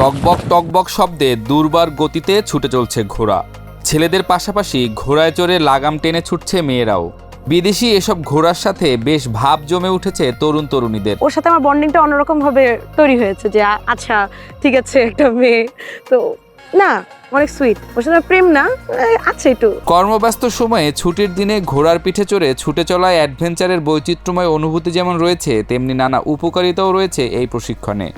টকবক টকবক শব্দে দুর্বার গতিতে ছুটে চলছে ঘোড়া। ছেলেদের পাশাপাশি ঘোড়ায় চড়ে লাগাম টেনে ছুটছে মেয়েরাও। বিদেশি এসব ঘোড়ার সাথে বেশ ভাব জমে উঠেছে তরুণ তরুণীদের। ওর সাথে আমার বন্ডিংটা অন্যরকম ভাবে তৈরি হয়েছে যে আচ্ছা ঠিক আছে একটা মেয়ে। তো না অনেক সুইট ওর সাথে প্রেম না আছে একটু। কর্মব্যস্ত সময়ে ছুটির দিনে ঘোড়ার পিঠে চড়ে ছুটে চলায় অ্যাডভেঞ্চারের বৈচিত্র্যময় অনুভূতি যেমন রয়েছে তেমনি নানা উপকারিতাও রয়েছে এই প্রশিক্ষণে।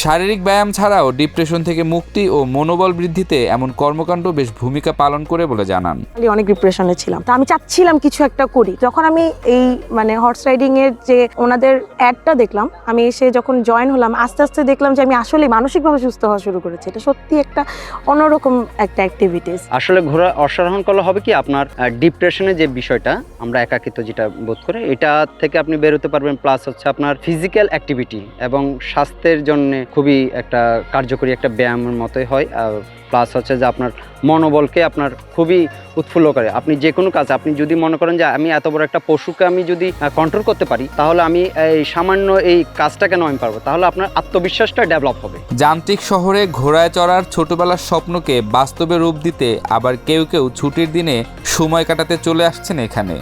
শারীরিক ব্যায়াম ছাড়াও ডিপ্রেশন থেকে মুক্তি ও মনোবল বৃদ্ধিতে এমন কর্মকাণ্ড বেশ ভূমিকা পালন করে বলে জানান। অনেক ডিপ্রেশনে ছিলাম। তো আমি চাচ্ছিলাম কিছু একটা করি। যখন আমি এই মানে হর্স রাইডিং এর যে ওনাদের অ্যাডটা দেখলাম আমি এসে যখন জয়েন হলাম আস্তে আস্তে দেখলাম যে আমি আসলে মানসিকভাবে সুস্থ হওয়া শুরু করেছি। এটা সত্যি একটা অন্যরকম একটা অ্যাক্টিভিটিস আসলে ঘোরা অশ্বারোহণ করলে হবে কি? আপনার ডিপ্রেশনের যে বিষয়টা আমরা একাকিত্ব যেটা বোধ করে এটা থেকে আপনি বেরোতে পারবেন প্লাস হচ্ছে আপনার ফিজিক্যাল অ্যাক্টিভিটি এবং স্বাস্থ্যের জন্য খুবই একটা কার্যকরী একটা ব্যায়ামের মতোই হয়, আর প্লাস হচ্ছে যে আপনার মনোবলকে আপনার খুবই উৎফুল্ল করে। আপনি যে কোনো কাজ, আপনি যদি মনে করেন যে আমি এত বড় একটা পশুকে আমি যদি কন্ট্রোল করতে পারি, তাহলে আমি এই সামান্য এই কাজটা কেন আমি পারব, তাহলে আপনার আত্মবিশ্বাসটা ডেভেলপ হবে। যান্ত্রিক শহরে ঘোড়ায় চড়ার ছোটবেলার স্বপ্নকে বাস্তবে রূপ দিতে আবার কেউ কেউ ছুটির দিনে সময় কাটাতে চলে আসছেন এখানে।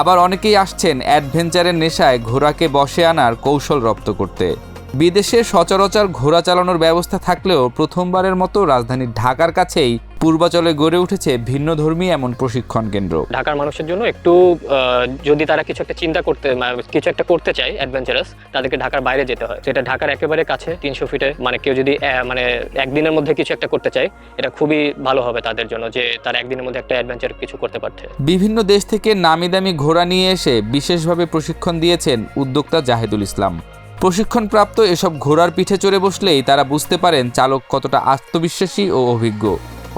আবার অনেকেই আসছেন অ্যাডভেঞ্চারের নেশায় ঘোড়াকে বসে আনার কৌশল রপ্ত করতে। বিদেশে সচরাচর ঘোড়া চালানোর ব্যবস্থা থাকলেও প্রথমবারের মতো রাজধানী ঢাকার কাছেই পূর্বাচলে গড়ে উঠেছে ভিন্ন ধর্মী এমন প্রশিক্ষণ কেন্দ্র। ঢাকার মানুষের জন্য একটু যদি তারা কিছু একটা চিন্তা করতে কিছু একটা করতে চায় অ্যাডভেঞ্চারাস তাদেরকে ঢাকার বাইরে যেতে হয়। সেটা ঢাকার একেবারে কাছে তিনশো ফিটে মানে কেউ যদি মানে একদিনের মধ্যে কিছু একটা করতে চায় এটা খুবই ভালো হবে তাদের জন্য যে তারা একদিনের মধ্যে একটা অ্যাডভেঞ্চার কিছু করতে পারছে। বিভিন্ন দেশ থেকে নামি দামি ঘোড়া নিয়ে এসে বিশেষভাবে প্রশিক্ষণ দিয়েছেন উদ্যোক্তা জাহেদুল ইসলাম। প্রশিক্ষণপ্রাপ্ত এসব ঘোড়ার পিঠে চড়ে বসলেই তারা বুঝতে পারেন চালক কতটা আত্মবিশ্বাসী ও অভিজ্ঞ।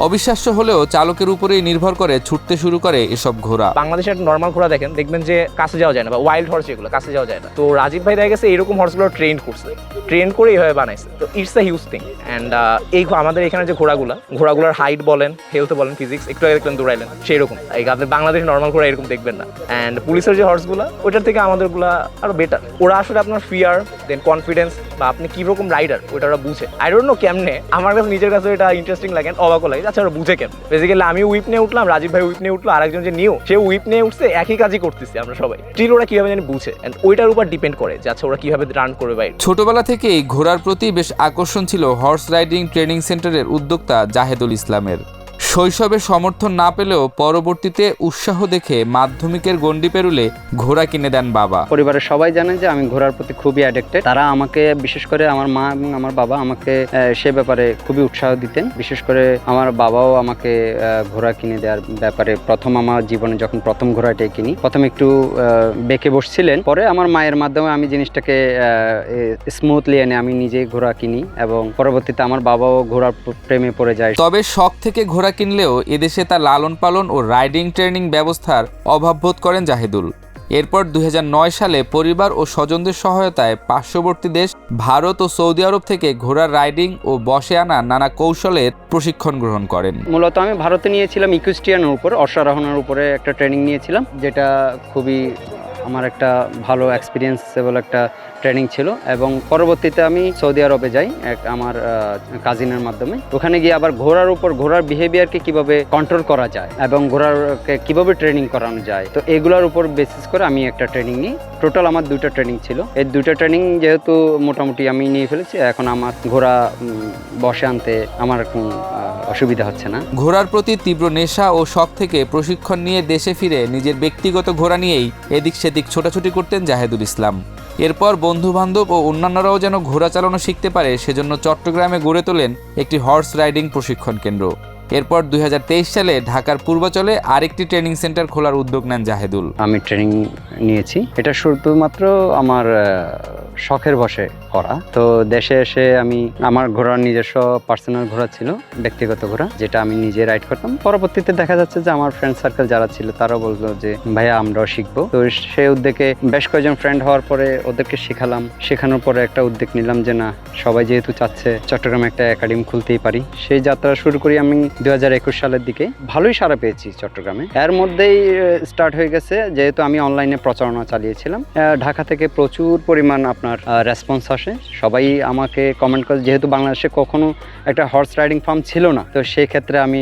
অবিশ্বাস্য হলেও চালকের উপরেই নির্ভর করে ছুটতে শুরু করে এসব ঘোড়া। বাংলাদেশে একটা নর্মাল ঘোড়া দেখেন, দেখবেন যে কাছে যাওয়া যায় না বা ওয়াইল্ড হর্স যেগুলো কাছে যাওয়া যায় না। তো রাজীব ভাই দেখা গেছে এরকম হর্সগুলো ট্রেন করছে। ট্রেন করে এইভাবে বানাইছে। তো it's a huge thing and এই আমাদের এখানে যে ঘোড়াগুলো, ঘোড়াগুলোর হাইট বলেন হেলথ বলেন ফিজিক্স একটু আগে দেখলেন দৌড়াইলেন সেই রকম এই আপনার বাংলাদেশ নর্মাল ঘোড়া এরকম দেখবেন না। অ্যান্ড পুলিশের যে হর্সগুলো ওইটার থেকে আমাদেরগুলা আরও বেটার ওরা আসলে আপনার ফিয়ার দেন কনফিডেন্স বা আপনি কি রকম রাইডার ওটা ওরা বুঝে। আই ডোন্ট নো কেমনে, আমার কাছে নিজের কাছে এটা ইন্টারেস্টিং লাগে অবাকও লাগে। আচ্ছা ওরা বুঝে কেন বেসিক্যালি আমি উইপ নিয়ে উঠলাম, রাজীব ভাই উইপ নিয়ে উঠল, আরেকজন যে নিউ সে উইপ নিয়ে উঠছে, একই কাজই করতেছি আমরা সবাই। স্টিল ওরা কীভাবে জানি বুঝে and ওইটার উপর ডিপেন্ড করে যে আচ্ছা ওরা কীভাবে রান করবে বাইরে ছোটবেলা থেকেই ঘোড়ার প্রতি বেশ আকর্ষণ ছিল হর্স রাইডিং ট্রেনিং সেন্টারের উদ্যোক্তা জাহেদুল ইসলামের। শৈশবে সমর্থন না পেলেও পরবর্তীতে উৎসাহ দেখে মাধ্যমিকের গণ্ডি পেরুলে ঘোড়া কিনে দেন বাবা। পরিবারের সবাই জানে যে আমি ঘোড়ার প্রতি খুবই অ্যাডিক্টেড তারা আমাকে বিশেষ করে আমার মা এবং আমার বাবা আমাকে সে ব্যাপারে খুবই উৎসাহ দিতেন। বিশেষ করে আমার বাবাও আমাকে ঘোড়া কিনে দেওয়ার ব্যাপারে প্রথম আমার জীবনে যখন প্রথম ঘোড়াটাই কিনি প্রথম একটু বেঁকে বসছিলেন। পরে আমার মায়ের মাধ্যমে আমি জিনিসটাকে স্মুথলি এনে আমি নিজেই ঘোড়া কিনি এবং পরবর্তীতে আমার বাবাও ঘোড়ার প্রেমে পড়ে যায়। তবে শখ থেকে ঘোড়া কিনলেও এদেশে তা লালন পালন ও রাইডিং ট্রেনিং ব্যবস্থার অভাব বোধ করেন জাহিদুল। এরপর দু হাজার নয় সালে পরিবার ও স্বজনদের সহায়তায় পার্শ্ববর্তী দেশ ভারত ও সৌদি আরব থেকে ঘোড়ার রাইডিং ও বসে আনা নানা কৌশলের প্রশিক্ষণ গ্রহণ করেন। মূলত আমি ভারতে নিয়েছিলাম ইকুইস্টিয়ানের উপর, অশ্বারোহণের উপরে একটা ট্রেনিং নিয়েছিলাম, যেটা খুবই আমার একটা ভালো এক্সপিরিয়েন্সেবল একটা ট্রেনিং ছিল এবং পরবর্তীতে আমি সৌদি আরবে যাই, এক আমার কাজিনের মাধ্যমে। ওখানে গিয়ে আবার ঘোড়ার উপর, ঘোড়ার বিহেভিয়ারকে কীভাবে কন্ট্রোল করা যায় এবং ঘোড়ারকে কীভাবে ট্রেনিং করানো যায়, তো এগুলোর উপর বেসিস করে আমি একটা ট্রেনিং নিই। টোটাল আমার দুইটা ট্রেনিং ছিল। এই দুইটা ট্রেনিং যেহেতু মোটামুটি আমি নিয়ে ফেলেছি, এখন আমার ঘোড়া বসে আনতে আমার অসুবিধা হচ্ছে না। ঘোড়ার প্রতি তীব্র নেশা ও শখ থেকে প্রশিক্ষণ নিয়ে দেশে ফিরে নিজের ব্যক্তিগত ঘোড়া নিয়েই এদিক সেদিক ছোটাছুটি করতেন জাহেদুল ইসলাম। এরপর বন্ধু বান্ধব ও অন্যান্যরাও যেন ঘোড়া চালানো শিখতে পারে সেজন্য চট্টগ্রামে গড়ে তোলেন একটি হর্স রাইডিং প্রশিক্ষণ কেন্দ্র। এরপর দুই হাজার তেইশ সালে ঢাকার পূর্বাচলে আরেকটি ট্রেনিং সেন্টার খোলার উদ্যোগ নেন জাহেদুল। আমি ট্রেনিং নিয়েছি। এটা শুধুমাত্র আমার শখের বসে করা। তো দেশে এসে আমি আমার ঘোড়ার নিজস্ব পার্সোনাল ঘোড়া ছিল, ব্যক্তিগত ঘোড়া যেটা আমি নিজে রাইড করতাম। পরবর্তীতে দেখা যাচ্ছে যে আমার ফ্রেন্ড সার্কেল যারা ছিল, তারাও বলল যে, ভাইয়া, আমরাও শিখব। তো সেই উদ্যোগে বেশ কয়েকজন ফ্রেন্ড হওয়ার পরে ওদেরকে শেখালাম। শেখানোর পরে একটা উদ্যোগ নিলাম যে, না, সবাই যেহেতু চাচ্ছে, চট্টগ্রামে একটা একাডেমি খুলতেই পারি। সেই যাত্রা শুরু করি আমি দু হাজার একুশ সালের দিকে। ভালোই সাড়া পেয়েছি চট্টগ্রামে। এর মধ্যেই স্টার্ট হয়ে গেছে, যেহেতু আমি অনলাইনে প্রচারণা চালিয়েছিলাম। ঢাকা থেকে প্রচুর পরিমাণ আপনার আপনার রেসপন্স আসে। সবাই আমাকে কমেন্ট করে, যেহেতু বাংলাদেশে কখনো একটা হর্স রাইডিং ফার্ম ছিল না, তো সেই ক্ষেত্রে আমি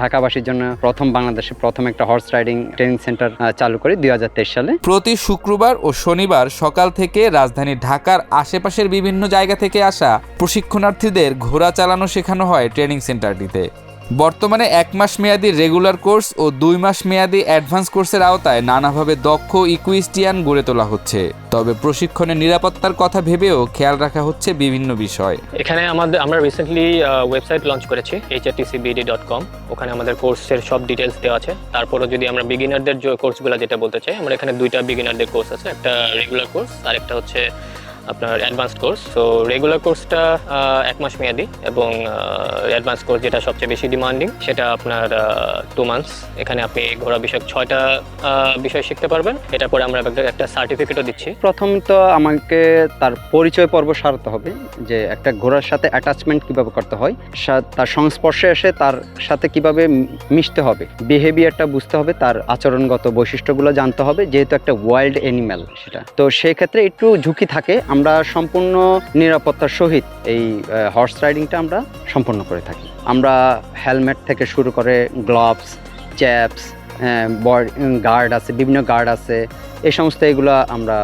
ঢাকাবাসীর জন্য প্রথম বাংলাদেশে প্রথম একটা হর্স রাইডিং ট্রেনিং সেন্টার চালু করি দুই হাজার তেইশ সালে। প্রতি শুক্রবার ও শনিবার সকাল থেকে রাজধানী ঢাকার আশেপাশের বিভিন্ন জায়গা থেকে আসা প্রশিক্ষণার্থীদের ঘোড়া চালানো শেখানো হয় ট্রেনিং সেন্টারটিতে বর্তমানে এক মাস মেয়াদী রেগুলার কোর্স ও দুই মাস মেয়াদী অ্যাডভান্স কোর্সের আওতায় নানাভাবে দক্ষ ইকুইস্টিয়ান গড়ে তোলা হচ্ছে। তবে প্রশিক্ষণের নিরাপত্তার কথা ভেবেও খেয়াল রাখা হচ্ছে বিভিন্ন বিষয়। এখানে আমাদের আমরা রিসেন্টলি ওয়েবসাইট লঞ্চ করেছি এইচআরটিসিবিডি ডট কম ওখানে আমাদের কোর্সের সব ডিটেলস দেওয়া আছে। তারপরও যদি আমরা বিগিনারদের যে কোর্সগুলো যেটা বলতে চাই, আমরা এখানে দুইটা বিগিনারদের কোর্স আছে, একটা রেগুলার কোর্স আর একটা হচ্ছে আপনার অ্যাডভান্সড কোর্স তো রেগুলার কোর্সটা এক মাস মেয়াদি এবং অ্যাডভান্স কোর্স যেটা সবচেয়ে বেশি ডিমান্ডিং সেটা আপনার টু মান্থস এখানে আপনি ঘোড়া বিষয়ক ছয়টা বিষয় শিখতে পারবেন। এটা পরে আমরা একটা- সার্টিফিকেটও দিচ্ছি। প্রথম তো আমাকে তার পরিচয় পর্ব সারতে হবে, যে একটা ঘোড়ার সাথে অ্যাটাচমেন্ট কীভাবে করতে হয় তার সংস্পর্শে এসে তার সাথে কীভাবে মিশতে হবে। বিহেভিয়ারটা বুঝতে হবে, তার আচরণগত বৈশিষ্ট্যগুলো জানতে হবে, যেহেতু একটা ওয়াইল্ড অ্যানিম্যাল সেটা। তো সেই ক্ষেত্রে একটু ঝুঁকি থাকে আমরা সম্পূর্ণ নিরাপত্তার সহিত এই হর্স রাইডিংটা আমরা সম্পন্ন করে থাকি। আমরা হেলমেট থেকে শুরু করে গ্লাভস চ্যাপস গার্ড আছে, বিভিন্ন গার্ড আছে, এই সমস্ত এগুলো আমরা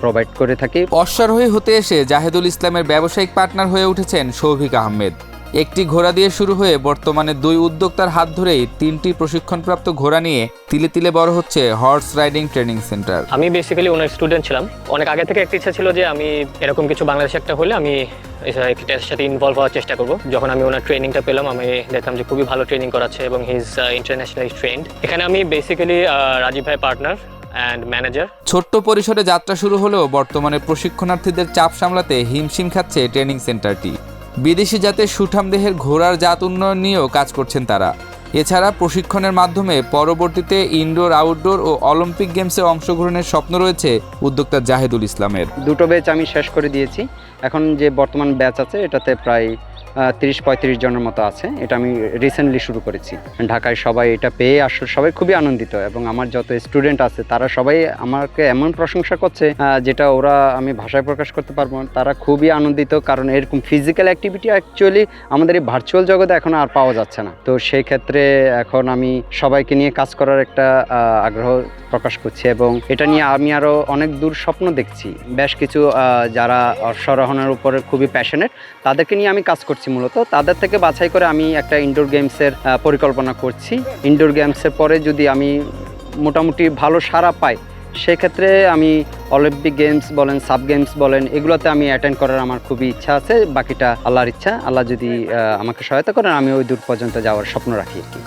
প্রোভাইড করে থাকি। অশ্বারোহী হতে এসে জাহেদুল ইসলামের ব্যবসায়িক পার্টনার হয়ে উঠেছেন সৌভিক আহমেদ। একটি ঘোড়া দিয়ে শুরু হয়ে বর্তমানে দুই উদ্যোক্তার হাত ধরেই তিনটি প্রশিক্ষণপ্রাপ্ত ঘোড়া নিয়ে তিলে তিলে বড় হচ্ছে হর্স রাইডিং ট্রেনিং সেন্টার। আমি বেসিক্যালি ওনার স্টুডেন্ট ছিলাম। অনেক আগে থেকে একটা ইচ্ছা ছিল যে আমি এরকম কিছু বাংলাদেশে একটা হলে আমি এটার সাথে ইনভলভ হওয়ার চেষ্টা করব। যখন আমি ওনার ট্রেনিংটা পেলাম আমি দেখলাম যে খুবই ভালো ট্রেনিং করাচ্ছে এবং হি ইজ ইন্টারন্যাশনালি ট্রেন্ড এখানে আমি বেসিক্যালি রাজীব ভাই পার্টনার অ্যান্ড ম্যানেজার ছোট্ট পরিসরে যাত্রা শুরু হলেও বর্তমানে প্রশিক্ষণার্থীদের চাপ সামলাতে হিমশিম খাচ্ছে ট্রেনিং সেন্টারটি বিদেশি জাতের সুঠাম দেহের ঘোড়ার জাত উন্নয়ন নিয়েও কাজ করছেন তারা। এছাড়া প্রশিক্ষণের মাধ্যমে পরবর্তীতে ইনডোর, আউটডোর ও অলিম্পিক গেমসে অংশগ্রহণের স্বপ্ন রয়েছে উদ্যোক্তা জাহেদুল ইসলামের। দুটো ব্যাচ আমি শেষ করে দিয়েছি। এখন যে বর্তমান ব্যাচ আছে, এটাতে প্রায় তিরিশ পঁয়ত্রিশ জনের মতো আছে। এটা আমি রিসেন্টলি শুরু করেছি। ঢাকায় সবাই এটা পেয়ে আসলে সবাই খুবই আনন্দিত এবং আমার যত স্টুডেন্ট আছে, তারা সবাই আমাকে এমন প্রশংসা করছে যেটা ওরা আমি ভাষায় প্রকাশ করতে পারব তারা খুবই আনন্দিত কারণ এরকম ফিজিক্যাল অ্যাক্টিভিটি অ্যাকচুয়ালি আমাদের এই ভার্চুয়াল জগতে এখন আর পাওয়া যাচ্ছে না। তো সেই ক্ষেত্রে এখন আমি সবাইকে নিয়ে কাজ করার একটা আগ্রহ প্রকাশ করছি এবং এটা নিয়ে আমি আরও অনেক দূর স্বপ্ন দেখছি। বেশ কিছু যারা অশ্বারোহণের উপরে খুবই প্যাশনেট তাদেরকে নিয়ে আমি কাজ করছি। মূলত। তাদের থেকে বাছাই করে আমি একটা ইনডোর গেমসের পরিকল্পনা করছি। ইনডোর গেমসের পরে যদি আমি মোটামুটি ভালো সাড়া পাই, সেক্ষেত্রে আমি অলিম্পিক গেমস বলেন সাব গেমস বলেন, এগুলোতে আমি অ্যাটেন্ড করার আমার খুবই ইচ্ছা আছে। বাকিটা আল্লাহর ইচ্ছা। আল্লাহ যদি আমাকে সহায়তা করেন, আমি ওই দূর পর্যন্ত যাওয়ার স্বপ্ন রাখি আর কি।